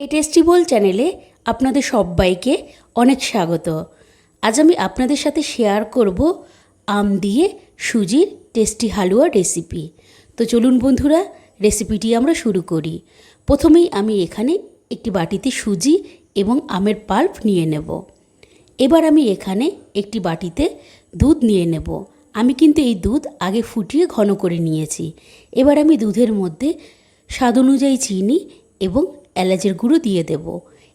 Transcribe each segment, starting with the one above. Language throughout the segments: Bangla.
এই টেস্টিবল চ্যানেলে আপনাদের সবাইকে অনেক স্বাগত। আজ আমি আপনাদের সাথে শেয়ার করব আম দিয়ে সুজির টেস্টি হালুয়া রেসিপি তো চলুন বন্ধুরা রেসিপিটি আমরা শুরু করি। প্রথমেই আমি এখানে একটি বাটিতে সুজি এবং আমের পাল্প নিয়ে নেব। এবার আমি এখানে একটি বাটিতে দুধ নিয়ে নেব। আমি কিন্তু এই দুধ আগে ফুটিয়ে ঘন করে নিয়েছি। এবার আমি দুধের মধ্যে স্বাদ অনুযায়ী চিনি এবং এলাচের গুঁড়ো দিয়ে দেব।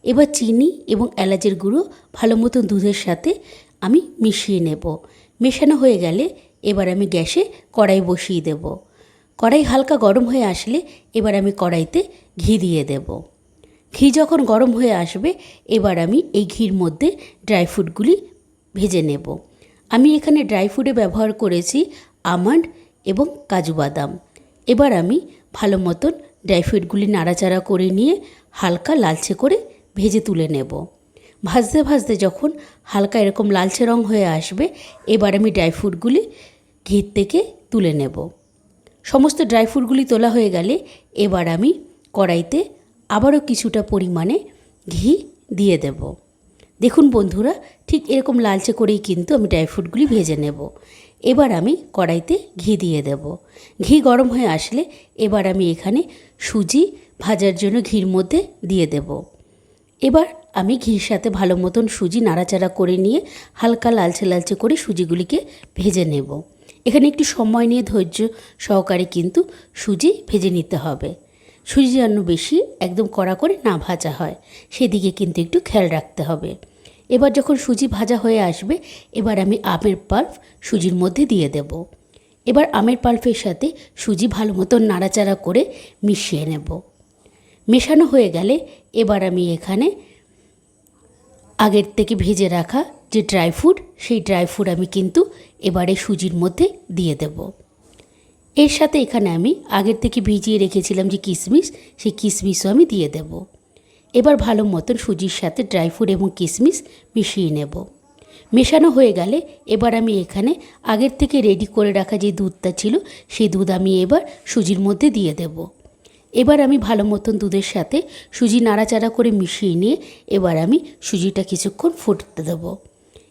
এবার চিনি এবং এলাচের গুঁড়ো ভালো মতন দুধের সাথে আমি মিশিয়ে নেব। মেশানো হয়ে গেলে এবার আমি গ্যাসে কড়াই বসিয়ে দেব। কড়াই হালকা গরম হয়ে আসলে এবার আমি কড়াইতে ঘি দিয়ে দেবো। ঘি যখন গরম হয়ে আসবে, এবার আমি এই ঘির মধ্যে ড্রাই ফ্রুটগুলি ভেজে নেব। আমি এখানে ড্রাই ফ্রুটে ব্যবহার করেছি আমন্ড এবং কাজু বাদাম। এবার আমি ভালো মতন ড্রাই ফ্রুটগুলি নাড়াচাড়া করে নিয়ে হালকা লালচে করে ভেজে তুলে নেব। ভাজতে ভাজতে যখন হালকা এরকম লালচে রং হয়ে আসবে, এবার আমি ড্রাই ফ্রুটগুলি ঘির থেকে তুলে নেব। সমস্ত ড্রাই ফ্রুটগুলি তোলা হয়ে গেলে এবার আমি কড়াইতে আবারও কিছুটা পরিমাণে ঘি দিয়ে দেব। দেখুন বন্ধুরা, ঠিক এরকম লালচে করেই কিন্তু আমি ড্রাই ফ্রুটগুলি ভেজে নেব। এবার আমি কড়াইতে ঘি দিয়ে দেব। ঘি গরম হয়ে আসলে এবার আমি এখানে সুজি ভাজার জন্য ঘির মধ্যে দিয়ে দেব। এবার আমি ঘির সাথে ভালো মতন সুজি নাড়াচাড়া করে নিয়ে হালকা লালচে লালচে করে সুজিগুলিকে ভেজে নেব। এখানে একটু সময় নিয়ে ধৈর্য সহকারে কিন্তু সুজি ভেজে নিতে হবে। সুজি যেন বেশি একদম কড়া করে না ভাজা হয়, সেদিকে কিন্তু একটু খেয়াল রাখতে হবে। এবার যখন সুজি ভাজা হয়ে আসবে, এবার আমি আমের পাল্প সুজির মধ্যে দিয়ে দেব। এবার আমের পাল্পের সাথে সুজি ভালো মতন নাড়াচাড়া করে মিশিয়ে নেব। মেশানো হয়ে গেলে এবার আমি এখানে আগের থেকে ভেজে রাখা যে ড্রাই ফ্রুট, সেই ড্রাই ফ্রুট আমি কিন্তু এবারে সুজির মধ্যে দিয়ে দেবো। এর সাথে এখানে আমি আগের থেকে ভিজিয়ে রেখেছিলাম যে কিশমিশ সেই কিশমিশও আমি দিয়ে দেব। এবার ভালো মতন সুজির সাথে ড্রাই ফ্রুট এবং কিশমিশ মিশিয়ে নেব। মেশানো হয়ে গেলে এবার আমি এখানে আগের থেকে রেডি করে রাখা যে দুধটা ছিল, সেই দুধ আমি এবার সুজির মধ্যে দিয়ে দেব। এবার আমি ভালো মতন দুধের সাথে সুজি নাড়াচাড়া করে মিশিয়ে নিয়ে এবার আমি সুজিটা কিছুক্ষণ ফুটতে দেবো।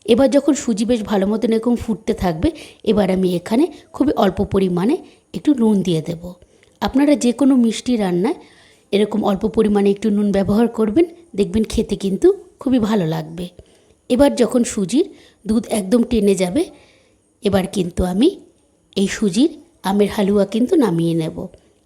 এবার যখন সুজি বেশ ভালো মতন এরকম ফুটতে থাকবে, এবার আমি এখানে খুবই অল্প পরিমাণে একটু নুন দিয়ে দেব। আপনারা যে কোনো মিষ্টি রান্নায় এরকম অল্প পরিমাণে একটু নুন ব্যবহার করবেন, দেখবেন খেতে কিন্তু খুবই ভালো লাগবে। এবার যখন সুজির দুধ একদম টেনে যাবে, এবার কিন্তু আমি এই সুজির আমের হালুয়া কিন্তু নামিয়ে নেব।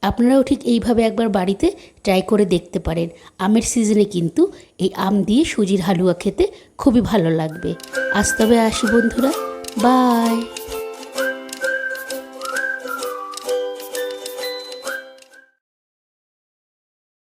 আপনারাও ঠিক এইভাবে একবার বাড়িতে ট্রাই করে দেখতে পারেন। আমের সিজনে কিন্তু এই আম দিয়ে সুজির হালুয়া খেতে খুবই ভালো লাগবে। আজ তবে আসি বন্ধুরা বাই